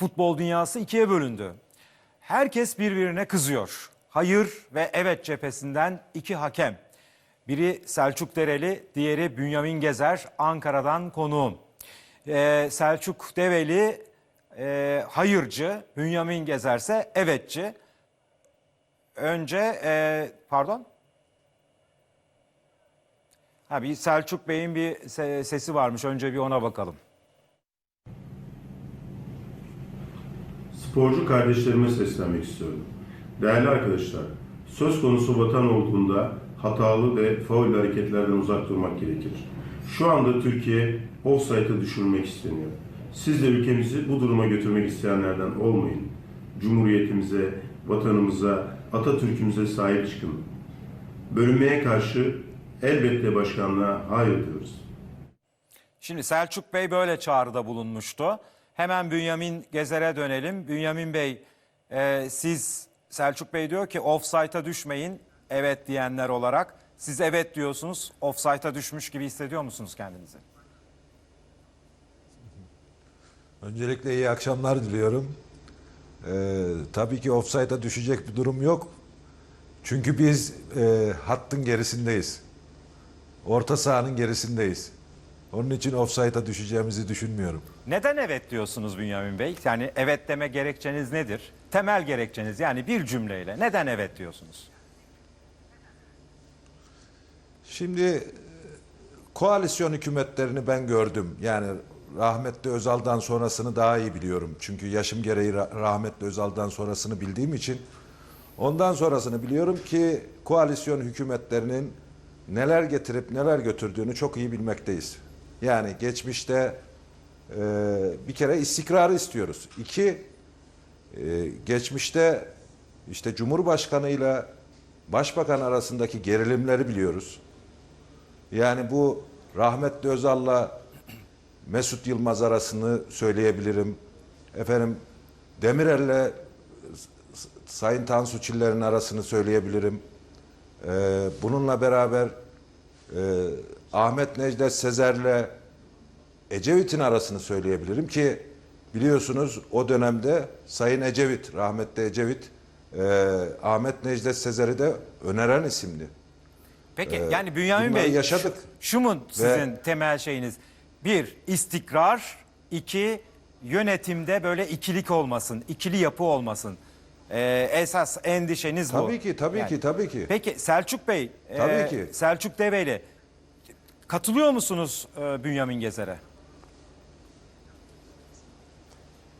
Futbol dünyası ikiye bölündü. Herkes birbirine kızıyor. Hayır ve evet cephesinden iki hakem. Biri Selçuk Dereli, diğeri Bünyamin Gezer, Ankara'dan konuğum. Ee, Selçuk Develi e, hayırcı, Bünyamin Gezerse evetçi. Önce, e, pardon? Ha, bir Selçuk Bey'in bir se- sesi varmış. Önce bir ona bakalım. Sporcu kardeşlerime seslenmek istiyorum. Değerli arkadaşlar, söz konusu vatan olduğunda hatalı ve faul hareketlerden uzak durmak gerekir. Şu anda Türkiye offside'a düşürmek isteniyor. Siz de ülkemizi bu duruma götürmek isteyenlerden olmayın. Cumhuriyetimize, vatanımıza, Atatürk'ümüze sahip çıkın. Bölünmeye karşı elbette başkanlığa hayır diyoruz. Şimdi Selçuk Bey böyle çağrıda bulunmuştu. Hemen Bünyamin Gezer'e dönelim. Bünyamin Bey, e, siz Selçuk Bey diyor ki offside'a düşmeyin evet diyenler olarak. Siz evet diyorsunuz. Offside'a düşmüş gibi hissediyor musunuz kendinizi? Öncelikle iyi akşamlar diliyorum. Ee, tabii ki offside'a düşecek bir durum yok. Çünkü biz e, hattın gerisindeyiz. Orta sahanın gerisindeyiz. Onun için offside'a düşeceğimizi düşünmüyorum. Neden evet diyorsunuz Bünyamin Bey? Yani evet deme gerekçeniz nedir? Temel gerekçeniz yani bir cümleyle neden evet diyorsunuz? Şimdi e, koalisyon hükümetlerini ben gördüm. Yani rahmetli Özal'dan sonrasını daha iyi biliyorum. Çünkü yaşım gereği ra- rahmetli Özal'dan sonrasını bildiğim için ondan sonrasını biliyorum ki koalisyon hükümetlerinin neler getirip neler götürdüğünü çok iyi bilmekteyiz. Yani geçmişte e, bir kere istikrarı istiyoruz. İki, e, geçmişte işte Cumhurbaşkanı ile Başbakan arasındaki gerilimleri biliyoruz. Yani bu rahmetli Özal'la Mesut Yılmaz arasını söyleyebilirim. Efendim Demirel'le Sayın Tansu Çiller'in arasını söyleyebilirim. Ee, bununla beraber e, Ahmet Necdet Sezer'le Ecevit'in arasını söyleyebilirim ki biliyorsunuz o dönemde Sayın Ecevit, rahmetli Ecevit e, Ahmet Necdet Sezer'i de öneren isimdi. Peki yani Bünyamin Bey yaşadık. Şu, şu mu sizin temel şeyiniz? Bir, istikrar. iki yönetimde böyle ikilik olmasın, ikili yapı olmasın. Ee, esas endişeniz bu. Tabii ki, tabii ki, tabii ki. Peki Selçuk Bey, Tabii e, ki. Selçuk Develi katılıyor musunuz e, Bünyamin Gezer'e?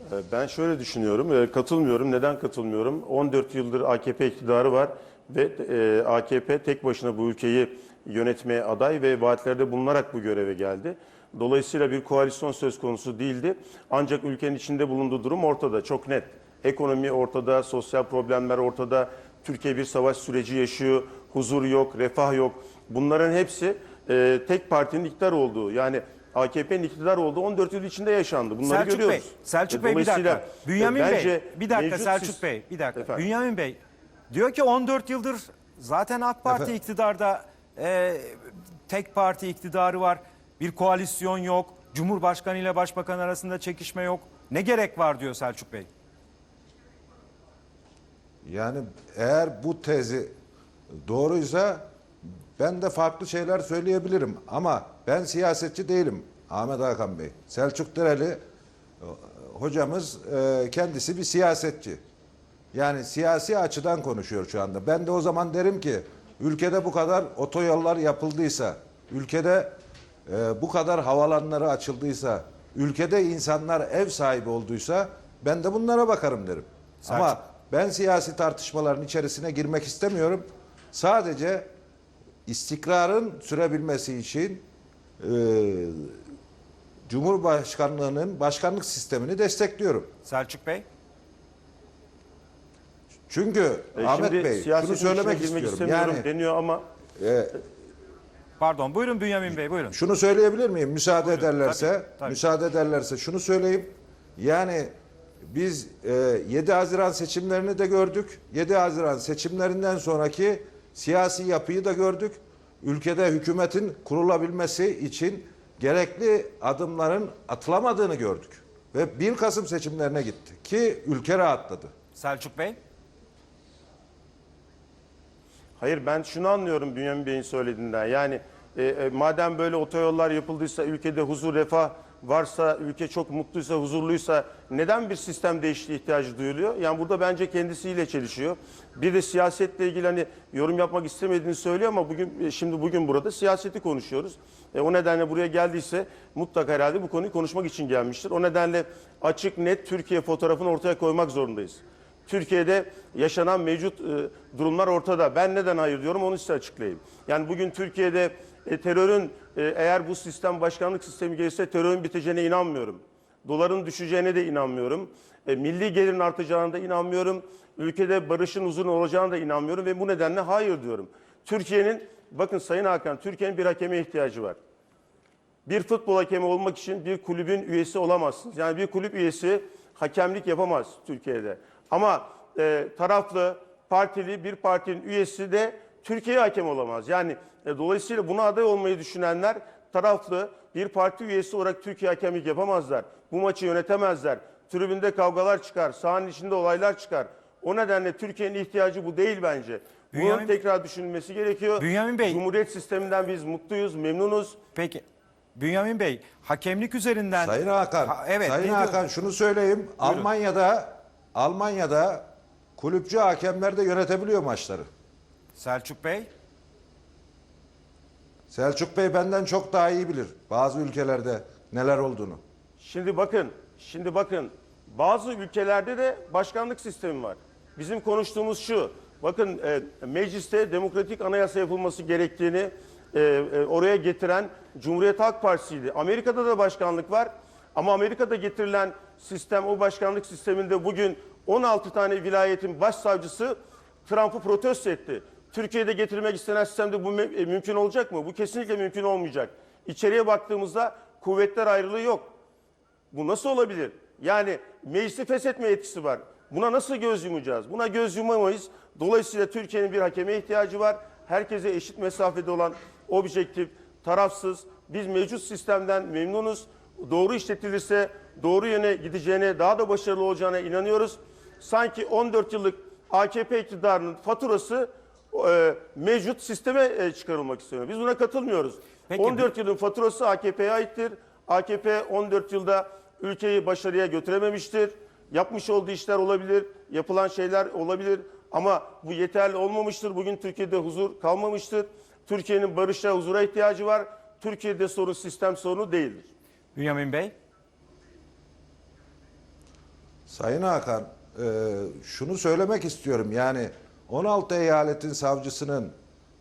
Ee, Ben şöyle düşünüyorum, e, katılmıyorum. Neden katılmıyorum? 14 yıldır AKP iktidarı var ve e, AKP tek başına bu ülkeyi yönetmeye aday ve vaatlerde bulunarak bu göreve geldi. Dolayısıyla bir koalisyon söz konusu değildi. Ancak ülkenin içinde bulunduğu durum ortada, çok net. Ekonomi ortada, sosyal problemler ortada. Türkiye bir savaş süreci yaşıyor, huzur yok, refah yok. Bunların hepsi e, tek partinin iktidar olduğu, yani AKP'nin iktidar olduğu 14 yıl içinde yaşandı. Bunları Selçuk görüyoruz. Bey, Selçuk Bey bir dakika. Bünyamin Bey, bence bir dakika Selçuk sis- Bey, bir dakika. Efendim? Bünyamin Bey diyor ki 14 yıldır zaten AK Parti Efendim? iktidarda e, tek parti iktidarı var. Bir koalisyon yok. Cumhurbaşkanı ile başbakan arasında çekişme yok. Ne gerek var diyor Selçuk Bey. Yani eğer bu tezi doğruysa ben de farklı şeyler söyleyebilirim. Ama ben siyasetçi değilim Ahmet Hakan Bey. Selçuk Dereli e, hocamız e, kendisi bir siyasetçi. Yani siyasi açıdan konuşuyor şu anda. Ben de o zaman derim ki ülkede bu kadar otoyollar yapıldıysa, ülkede e, bu kadar havalanları açıldıysa, ülkede insanlar ev sahibi olduysa ben de bunlara bakarım derim. Selçuk. Ama ben siyasi tartışmaların içerisine girmek istemiyorum. Sadece istikrarın sürebilmesi için e, Cumhurbaşkanlığının başkanlık sistemini destekliyorum. Selçuk Bey. Çünkü E, Ahmet Bey şunu söylemek istiyorum. istemiyorum Yani deniyor ama e, Pardon buyurun Bünyamin Bey buyurun. şunu söyleyebilir miyim? Müsaade Buyurun, ederlerse, tabii, tabii. müsaade ederlerse şunu söyleyeyim. Yani biz e, 7 Haziran seçimlerini de gördük. 7 Haziran seçimlerinden sonraki siyasi yapıyı da gördük. Ülkede hükümetin kurulabilmesi için gerekli adımların atılamadığını gördük. ve 1 Kasım seçimlerine gitti ki ülke rahatladı. Selçuk Bey. Hayır ben şunu anlıyorum Bünyamin Bey'in söylediğinden. Yani e, e, madem böyle otoyollar yapıldıysa, ülkede huzur, refah varsa, ülke çok mutluysa, huzurluysa neden bir sistem değişikliği ihtiyacı duyuluyor? Yani burada bence kendisiyle çelişiyor. Bir de siyasetle ilgili hani yorum yapmak istemediğini söylüyor ama bugün e, şimdi bugün burada siyaseti konuşuyoruz. E, o nedenle buraya geldiyse mutlaka herhalde bu konuyu konuşmak için gelmiştir. O nedenle açık net Türkiye fotoğrafını ortaya koymak zorundayız. Türkiye'de yaşanan mevcut e, durumlar ortada. Ben neden hayır diyorum onu size açıklayayım. Yani bugün Türkiye'de e, terörün eğer bu sistem başkanlık sistemi gelirse terörün biteceğine inanmıyorum. Doların düşeceğine de inanmıyorum. E, milli gelirin artacağına da inanmıyorum. Ülkede barışın uzun olacağına da inanmıyorum ve bu nedenle hayır diyorum. Türkiye'nin bakın Sayın Hakan Türkiye'nin bir hakeme ihtiyacı var. Bir futbol hakemi olmak için bir kulübün üyesi olamazsınız. Yani bir kulüp üyesi hakemlik yapamaz Türkiye'de. Ama e, taraflı, partili bir partinin üyesi de Türkiye hakem olamaz. Yani e, dolayısıyla buna aday olmayı düşünenler taraflı bir parti üyesi olarak Türkiye hakemlik yapamazlar. Bu maçı yönetemezler. Tribünde kavgalar çıkar, sahanın içinde olaylar çıkar. O nedenle Türkiye'nin ihtiyacı bu değil bence. Bunun Bünyamin- tekrar düşünülmesi gerekiyor. Bünyamin Bey- Cumhuriyet sisteminden biz mutluyuz, memnunuz. Peki. Bünyamin Bey, hakemlik üzerinden... Sayın Hakan, Ha, evet, Sayın ne diyor- Hakan şunu söyleyeyim. Almanya'da Almanya'da kulüpçü hakemler de yönetebiliyor maçları. Selçuk Bey. Selçuk Bey benden çok daha iyi bilir bazı ülkelerde neler olduğunu. Şimdi bakın, şimdi bakın bazı ülkelerde de başkanlık sistemi var. Bizim konuştuğumuz şu, bakın e, mecliste demokratik anayasa yapılması gerektiğini e, e, oraya getiren Cumhuriyet Halk Partisi'ydi. Amerika'da da başkanlık var ama Amerika'da getirilen sistem, o başkanlık sisteminde bugün 16 tane vilayetin başsavcısı Trump'ı protesto etti. Türkiye'de getirmek istenen sistemde bu e, mümkün olacak mı? Bu kesinlikle mümkün olmayacak. İçeriye baktığımızda kuvvetler ayrılığı yok. Bu nasıl olabilir? Yani meclisi feshetme yetkisi var. Buna nasıl göz yumacağız? Buna göz yumamayız. Dolayısıyla Türkiye'nin bir hakeme ihtiyacı var. Herkese eşit mesafede olan objektif, tarafsız. Biz mevcut sistemden memnunuz. Doğru işletilirse doğru yöne gideceğine, daha da başarılı olacağına inanıyoruz. Sanki 14 yıllık AKP iktidarının faturası e, mevcut sisteme e, çıkarılmak istiyor. Biz buna katılmıyoruz. Peki, 14 yılın faturası AKP'ye aittir. AKP 14 yılda ülkeyi başarıya götürememiştir. Yapmış olduğu işler olabilir, yapılan şeyler olabilir ama bu yeterli olmamıştır. Bugün Türkiye'de huzur kalmamıştır. Türkiye'nin barışa, huzura ihtiyacı var. Türkiye'de sorun sistem sorunu değildir. Bünyamin Bey. Sayın Hakan, e, şunu söylemek istiyorum. Yani 16 eyaletin savcısının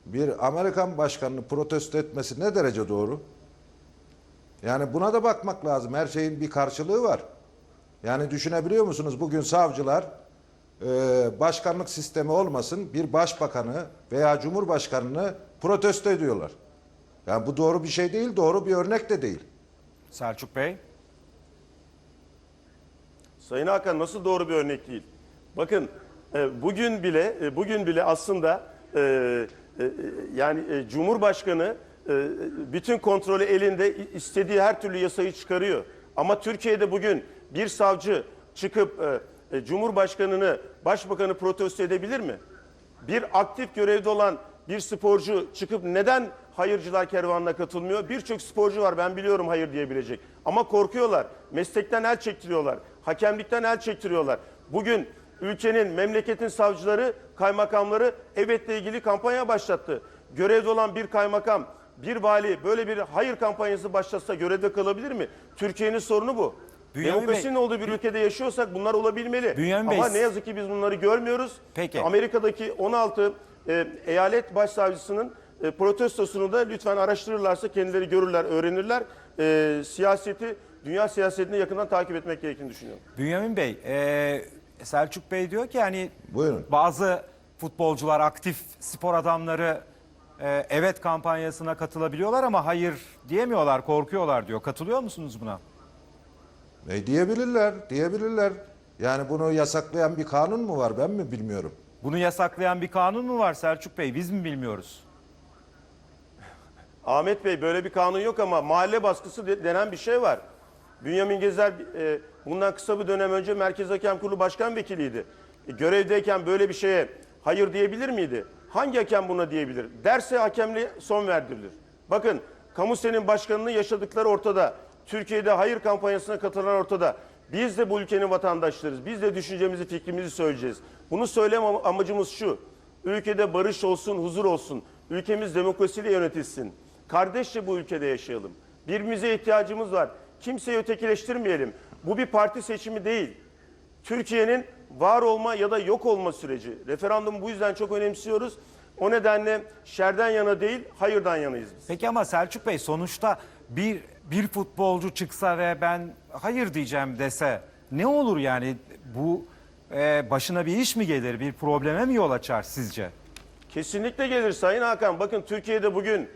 bir Amerikan başkanını protesto etmesi ne derece doğru? Yani buna da bakmak lazım. Her şeyin bir karşılığı var. Yani düşünebiliyor musunuz? Bugün savcılar e, başkanlık sistemi olmasın bir başbakanı veya cumhurbaşkanını protesto ediyorlar. Yani bu doğru bir şey değil, doğru bir örnek de değil. Selçuk Bey. Sayın Hakan nasıl doğru bir örnek değil? Bakın bugün bile e, bugün bile aslında e, e, yani e, Cumhurbaşkanı e, bütün kontrolü elinde istediği her türlü yasayı çıkarıyor. Ama Türkiye'de bugün bir savcı çıkıp e, e, Cumhurbaşkanını, Başbakanı protesto edebilir mi? Bir aktif görevde olan bir sporcu çıkıp neden hayırcılar kervanına katılmıyor? Birçok sporcu var ben biliyorum hayır diyebilecek. Ama korkuyorlar. Meslekten el çektiriyorlar. Hakemlikten el çektiriyorlar. Bugün ülkenin, memleketin savcıları, kaymakamları evetle ilgili kampanya başlattı. Görevde olan bir kaymakam, bir vali böyle bir hayır kampanyası başlatsa görevde kalabilir mi? Türkiye'nin sorunu bu. Bünyamin Demokrasinin olduğu bir ülkede yaşıyorsak bunlar olabilmeli. Bünyamin Bey, Ama ne yazık ki biz bunları görmüyoruz. Peki. Amerika'daki 16 e, eyalet başsavcısının e, protestosunu da lütfen araştırırlarsa kendileri görürler, öğrenirler. E, siyaseti, dünya siyasetini yakından takip etmek gerektiğini düşünüyorum. Bünyamin Bey, e, Selçuk Bey diyor ki hani Buyurun. bazı futbolcular, aktif spor adamları e, evet kampanyasına katılabiliyorlar ama hayır diyemiyorlar, korkuyorlar diyor. Katılıyor musunuz buna? E diyebilirler, diyebilirler. Yani bunu yasaklayan bir kanun mu var ben mi bilmiyorum. Bunu yasaklayan bir kanun mu var Selçuk Bey? Biz mi bilmiyoruz? Ahmet Bey böyle bir kanun yok ama mahalle baskısı de- denen bir şey var. Bünyamin Gezer e, bundan kısa bir dönem önce Merkez Hakem Kurulu Başkan Vekiliydi. E, görevdeyken böyle bir şeye hayır diyebilir miydi? Hangi hakem buna diyebilir? Derse hakemliğe son verdirilir. Bakın Kamusen'in başkanının yaşadıkları ortada. Türkiye'de hayır kampanyasına katılan ortada. Biz de bu ülkenin vatandaşlarız. Biz de düşüncemizi, fikrimizi söyleyeceğiz. Bunu söyleme am- amacımız şu. Ülkede barış olsun, huzur olsun. Ülkemiz demokrasiyle yönetilsin. Kardeşçe bu ülkede yaşayalım. Birbirimize ihtiyacımız var. Kimseyi ötekileştirmeyelim. Bu bir parti seçimi değil. Türkiye'nin var olma ya da yok olma süreci. Referandumu bu yüzden çok önemsiyoruz. O nedenle şerden yana değil, hayırdan yanayız biz. Peki ama Selçuk Bey sonuçta bir bir futbolcu çıksa ve ben hayır diyeceğim dese ne olur yani bu e, başına bir iş mi gelir bir probleme mi yol açar sizce? Kesinlikle gelir Sayın Hakan. Bakın Türkiye'de bugün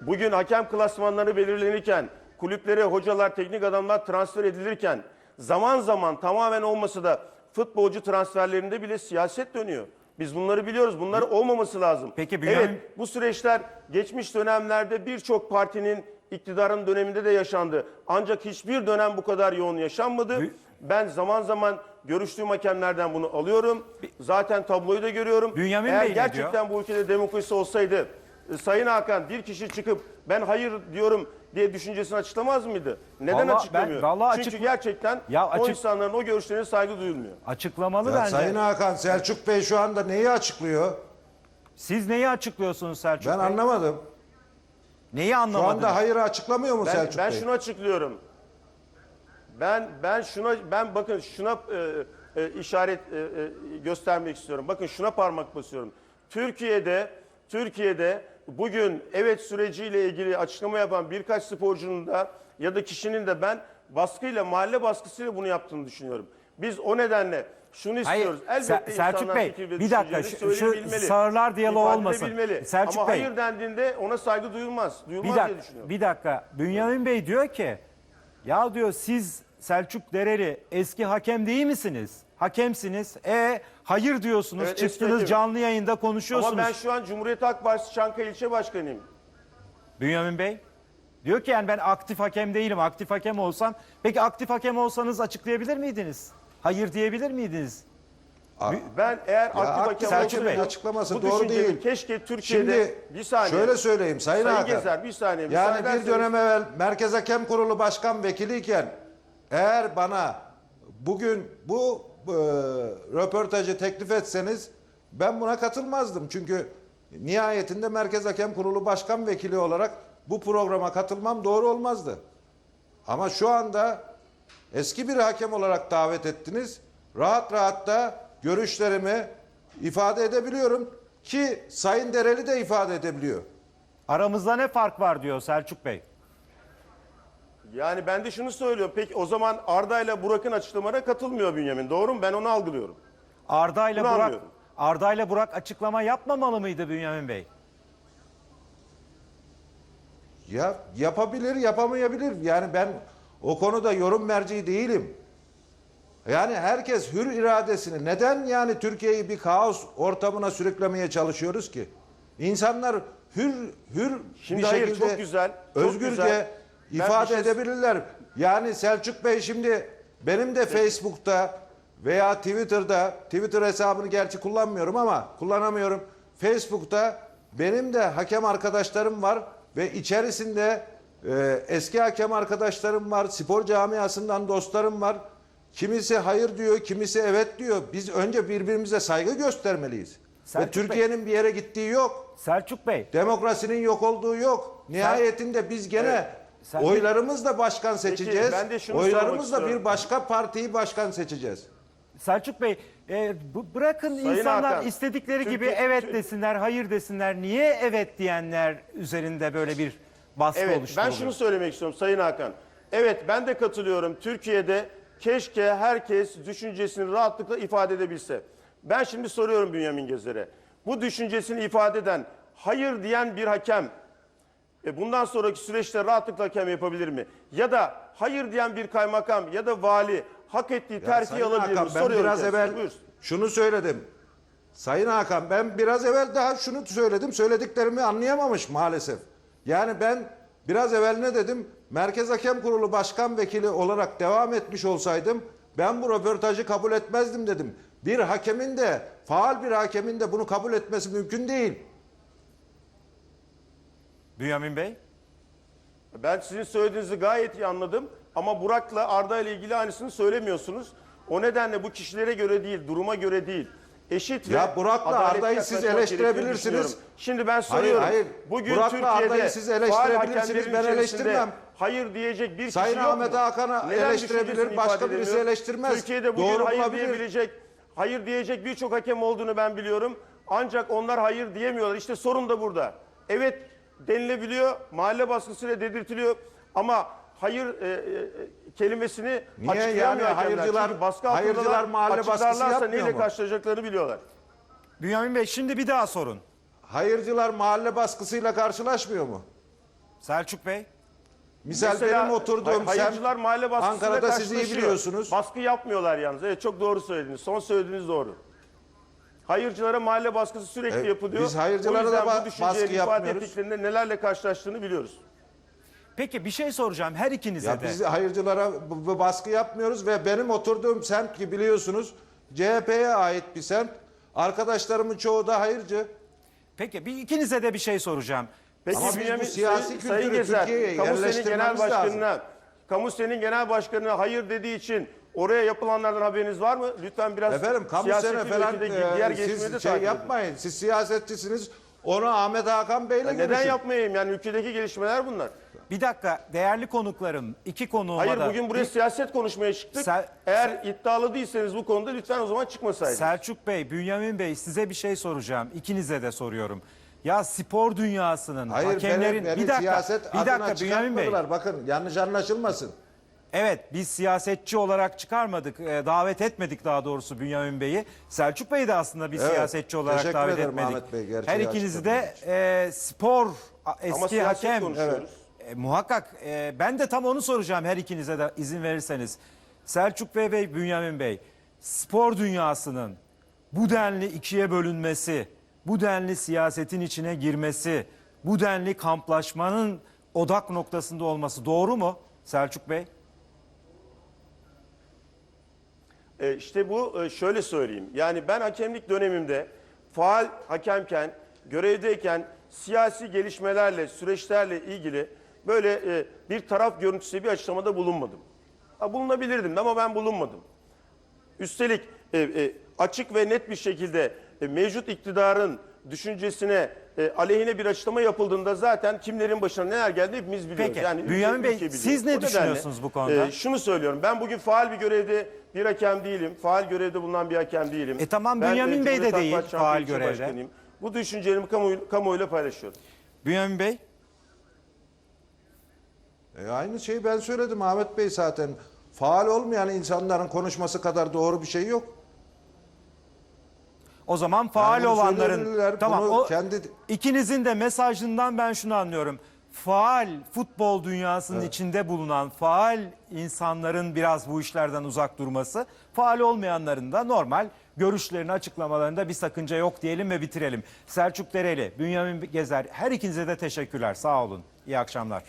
bugün hakem klasmanları belirlenirken, kulüplere hocalar, teknik adamlar transfer edilirken zaman zaman tamamen olmasa da futbolcu transferlerinde bile siyaset dönüyor. Biz bunları biliyoruz. Bunlar olmaması lazım. Peki Bünyamin- Evet, bu süreçler geçmiş dönemlerde birçok partinin iktidarın döneminde de yaşandı. Ancak hiçbir dönem bu kadar yoğun yaşanmadı. Bü- Ben zaman zaman görüştüğüm hakemlerden bunu alıyorum. Zaten tabloyu da görüyorum. Bünyamin Eğer Bey ne diyor? gerçekten bu ülkede demokrasi olsaydı e, Sayın Hakan bir kişi çıkıp ben hayır diyorum diye düşüncesini açıklamaz mıydı? Neden Vallahi açıklamıyor? ben- vallahi Çünkü açık- gerçekten Ya o açık- insanların o görüşlerine saygı duyulmuyor. Açıklamalı Ya bence. Sayın Hakan Selçuk Bey şu anda neyi açıklıyor? Siz neyi açıklıyorsunuz Selçuk Ben Bey? anlamadım. Neyi Şu anlamadınız? anda hayırı açıklamıyor mu Ben, Selçuk ben Bey? şunu açıklıyorum. Ben ben şuna ben bakın şuna e, e, işaret e, e, göstermek istiyorum. Bakın şuna parmak basıyorum. Türkiye'de Türkiye'de bugün evet süreciyle ilgili açıklama yapan birkaç sporcunun da ya da kişinin de ben baskıyla mahalle baskısıyla bunu yaptığını düşünüyorum. Biz o nedenle şunu Hayır, istiyoruz. Elbette Se- Selçuk Bey, bir dakika, şu- şu sağırlar diyaloğu olmasın. edebilmeli. Selçuk Ama Bey. hayır dendiğinde ona saygı duyulmaz. Duyulmaz Bir diye dakika, düşünüyorum. bir dakika. Bünyamin Bey diyor ki, ya diyor siz Selçuk Dereli eski hakem değil misiniz? Hakemsiniz. E hayır diyorsunuz. Evet, Çıktınız canlı yayında konuşuyorsunuz. Ama ben şu an Cumhuriyet Halk Partisi Çankaya İlçe Başkanıyım. Bünyamin Bey diyor ki yani ben aktif hakem değilim. Aktif hakem olsam. Peki aktif hakem olsanız açıklayabilir miydiniz? Hayır diyebilir miydiniz? Ben eğer aktif aktif hakem Selçuk olsaydım, Bey. açıklaması bu doğru değil. Keşke Türkiye'de Şimdi bir saniye. şöyle söyleyeyim Sayın, Sayın Hakan. Gezer bir saniye. Yani müsaade bir dönem evvel Merkez Hakem Kurulu Başkan Vekiliyken eğer bana bugün bu e, röportajı teklif etseniz ben buna katılmazdım. Çünkü nihayetinde Merkez Hakem Kurulu Başkan Vekili olarak bu programa katılmam doğru olmazdı. Ama şu anda eski bir hakem olarak davet ettiniz. Rahat rahat da görüşlerimi ifade edebiliyorum ki Sayın Dereli de ifade edebiliyor. Aramızda ne fark var diyor Selçuk Bey. Yani ben de şunu söylüyorum. Peki o zaman Arda ile Burak'ın açıklamalarına katılmıyor Bünyamin. Doğru mu? Ben onu algılıyorum. Arda ile Bunu Burak anlıyorum. Arda ile Burak açıklama yapmamalı mıydı Bünyamin Bey? Ya yapabilir, yapamayabilir. Yani ben o konuda yorum merci değilim. Yani herkes hür iradesini neden yani Türkiye'yi bir kaos ortamına sürüklemeye çalışıyoruz ki? İnsanlar hür hür Şimdi bir hayır, şekilde çok güzel, çok özgürce güzel. İfade şey- edebilirler. Yani Selçuk Bey şimdi benim de Facebook'ta veya Twitter'da Twitter hesabını gerçi kullanmıyorum ama kullanamıyorum. Facebook'ta benim de hakem arkadaşlarım var ve içerisinde e, eski hakem arkadaşlarım var, spor camiasından dostlarım var. Kimisi hayır diyor, kimisi evet diyor. Biz önce birbirimize saygı göstermeliyiz. Selçuk ve Türkiye'nin bir yere gittiği yok. Selçuk Bey Demokrasinin yok olduğu yok. Nihayetinde biz gene Sen- oylarımızla başkan seçeceğiz. ben de şunu sormak oylarımızla istiyorum. bir başka partiyi başkan seçeceğiz. Sayın Bey e, bu- bırakın Sayın insanlar Hakan, istedikleri gibi Türkiye- evet Tür- desinler, hayır desinler. Niye evet diyenler üzerinde böyle bir baskı Evet oluşturuluyor? ben şunu söylemek istiyorum Sayın Hakan. Evet ben de katılıyorum. Türkiye'de keşke herkes düşüncesini rahatlıkla ifade edebilse. Ben şimdi soruyorum Bünyamin Gezer'e. Bu düşüncesini ifade eden, hayır diyen bir hakem e, bundan sonraki süreçte rahatlıkla hakem yapabilir mi? Ya da hayır diyen bir kaymakam ya da vali hak ettiği Sayın alabilir mi? Hakan, ben Soruyorum biraz kendisine. evvel şunu söyledim. Sayın Hakan ben biraz evvel daha şunu söyledim. Söylediklerimi anlayamamış maalesef. Yani ben Biraz evvel ne dedim? Merkez Hakem Kurulu Başkan Vekili olarak devam etmiş olsaydım ben bu röportajı kabul etmezdim dedim. Bir hakemin de faal bir hakemin de bunu kabul etmesi mümkün değil. Bünyamin Bey. Ben sizin söylediğinizi gayet iyi anladım ama Burak'la Arda ile ilgili aynısını söylemiyorsunuz. O nedenle bu kişilere göre değil, duruma göre değil. Eşit Ya ve Burak'la adaletli Arda'yı siz yaklaşmak gerektiğini eleştirebilirsiniz. düşünüyorum. Şimdi ben Hayır, soruyorum. hayır. Bugün Burak'la Türkiye'de Arda'yı siz faal eleştirebilirsiniz, hakemlerin ben içerisinde eleştirmem. Hayır diyecek bir Sayın kişi yok Ahmet mu? Hakan'a Neden eleştirebilir, düşüncesini başka ifade birisi edemiyor? eleştirmez. Türkiye'de bugün Doğru hayır bulabilir. diyebilecek, hayır diyecek birçok hakem olduğunu ben biliyorum. Ancak onlar hayır diyemiyorlar. İşte sorun da burada. Evet denilebiliyor, mahalle baskısıyla dedirtiliyor ama hayır e, e, kelimesini Niye açıklayamıyor yani hayırcılar- Çünkü baskı hayırcılar altındalar, mahalle baskısı açıklarlarsa yapmıyor neyle mu? karşılaşacaklarını biliyorlar. Bünyamin Bey şimdi bir daha sorun. Hayırcılar mahalle baskısıyla karşılaşmıyor mu? Selçuk Bey. Misal Mesela, benim oturduğum hay- hayırcılar semt mahalle baskısıyla Ankara'da siz iyi karşılaşıyor. biliyorsunuz. Baskı yapmıyorlar yalnız. Evet çok doğru söylediniz. Son söylediğiniz doğru. Hayırcılara mahalle baskısı sürekli Evet, yapılıyor. biz hayırcılara da ba- baskı ifade yapmıyoruz. ettiklerinde nelerle karşılaştığını biliyoruz. Peki bir şey soracağım her ikinize Ya de. biz hayırcılara baskı yapmıyoruz ve benim oturduğum semt ki biliyorsunuz CHP'ye ait bir semt. Arkadaşlarımın çoğu da hayırcı. Peki bir ikinize de bir şey soracağım. Peki Ama biz bu Bünyamin- siyasi Sayın- kültürü Sayın Gezer, Türkiye'ye Kamu Sen'in genel yerleştirmemiz lazım. başkanına, Kamu Sen'in genel başkanına hayır dediği için oraya yapılanlardan haberiniz var mı? Lütfen biraz Efendim kamu siyaseti sene ve falan e, diğer gelişmeleri de siz şey takip edin. yapmayın. Siz siyasetçisiniz. Onu Ahmet Hakan Bey'le Neden görüşün. yapmayayım? Yani ülkedeki gelişmeler bunlar. Bir dakika değerli konuklarım iki konuğuma Hayır da. bugün buraya siyaset konuşmaya çıktık. Sel- Eğer iddialı değilseniz bu konuda lütfen o zaman çıkmasaydınız. Selçuk Bey, Bünyamin Bey size bir şey soracağım. İkinize de soruyorum. Ya spor dünyasının Hayır hakemlerin beni, beni bir dakika siyaset bir adına dakika Bünyamin Bey. Bakın yanlış anlaşılmasın. Evet biz siyasetçi olarak çıkarmadık, e, davet etmedik daha doğrusu Bünyamin Bey'i. Selçuk Bey'i de aslında bir Evet, siyasetçi olarak teşekkür davet ederim etmedik. Ahmet Bey, gerçeği Her ikinizi de e, spor a- eski siyaset hakem. konuşuyoruz. E, muhakkak e, ben de tam onu soracağım her ikinize de izin verirseniz. Selçuk Bey ve Bünyamin Bey spor dünyasının bu denli ikiye bölünmesi, bu denli siyasetin içine girmesi, bu denli kamplaşmanın odak noktasında olması doğru mu Selçuk Bey? E, işte bu e, şöyle söyleyeyim. Yani ben hakemlik dönemimde faal hakemken, görevdeyken siyasi gelişmelerle, süreçlerle ilgili böyle e, bir taraf görüntüsü bir açıklamada bulunmadım. Ha, bulunabilirdim ama ben bulunmadım. Üstelik e, e, açık ve net bir şekilde e, mevcut iktidarın düşüncesine e, aleyhine bir açıklama yapıldığında zaten kimlerin başına neler geldi hepimiz biliyoruz. Peki, Bünyamin Bey, biliyor. siz ne O nedenle, düşünüyorsunuz bu konuda? e, şunu söylüyorum. Ben bugün faal bir görevde bir hakem değilim. Faal görevde bulunan bir hakem değilim. E tamam, Ben, Bünyamin Bey de değil, faal görevde. Başkanıyım. Bu düşüncelerimi kamuoyu, kamuoyuyla paylaşıyorum. Bünyamin Bey? E, aynı şeyi ben söyledim Ahmet Bey zaten. Faal olmayan insanların konuşması kadar doğru bir şey yok. O zaman faal bunu olanların tamam o kendi- ikinizin de mesajından ben şunu anlıyorum. Faal futbol dünyasının içinde bulunan faal insanların biraz bu işlerden uzak durması, faal olmayanların da normal görüşlerini açıklamalarında bir sakınca yok diyelim ve bitirelim. Selçuk Dereli, Bünyamin Gezer her ikinize de teşekkürler. Sağ olun. İyi akşamlar.